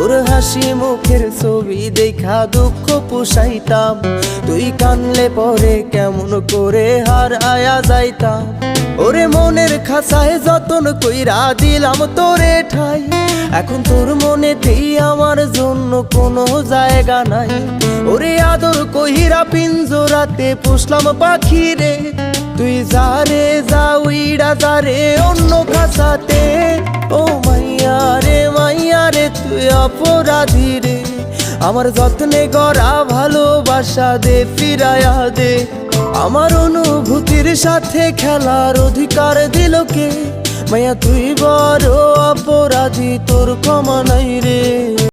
তোর হাসি মুখের ছবি দেখা দুঃখ পোষাইতাম। তুই কানলে পরে কেমন করে হার আয়া যাইতাম। ওরে মনের খাসায় যতন কইরা দিলাম তোরে ঠাই। এখন তোর মনেতেই আমার জন্য কোনো জায়গা নাই। ওরে আদর কহিরা পিঞ্জোরাতে পুষলাম পাখি রে তুই যারে যা, উইড়া যারে অন্য খাসাতে ও অপরাধী রে আমার যত্নে গড়া ভালোবাসা দে ফিরায়া দে। আমার অনুভূতির সাথে খেলার অধিকার দিল কে? মায়া তুই বড় অপরাধী, তোর ক্ষমা নাই রে।